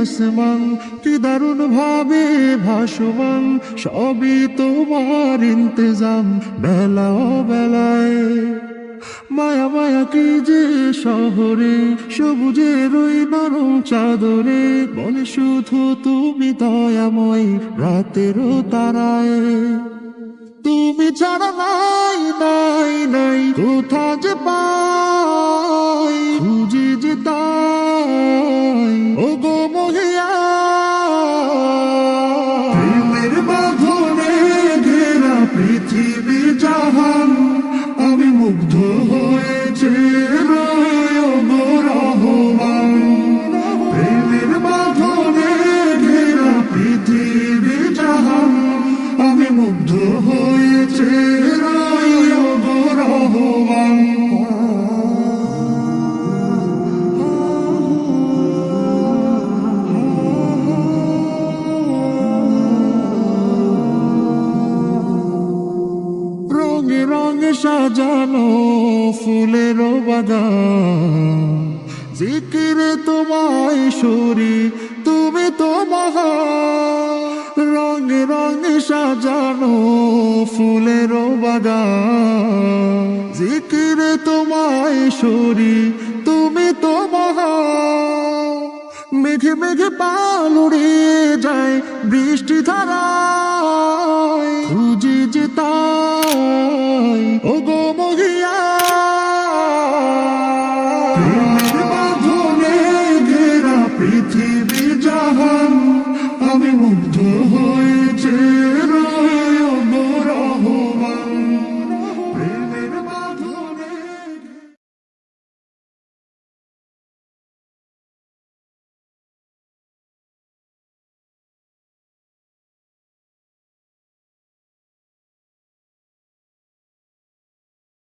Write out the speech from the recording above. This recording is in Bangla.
আসমান কি দারুণ ভাবে ভাসমান, সবই তোমার ইন্তজাম। বেলা বেলায় মায়া মায়া কি যে শহরে সবুজের ওই নরম চাদরে মনে শুধু তুমি দয়াময় রাতেরও তারায়। তুমি ছাড়া নাই নাই নাই, কোথা যে পাই মুগ্ধ হয়েছে রহমান। প্রেমের বাঁধনে ঘেরা পৃথিবী জাহান। আমি মুগ্ধ হয়েছে রঙে সাজানো ফুলের বাগান। জিকিরে তোমায় সরি, তুমি তো রঙে রঙে সাজানো ফুলের বাগান। জিকিরে তোমায় সরি, তুমি তো মেঘে মেঘে পাল উড়িয়ে যায় বৃষ্টি ধারায় খুঁজে যে তাই ও গো পৃথিবী জাহান আমি মুগ্ধ হই।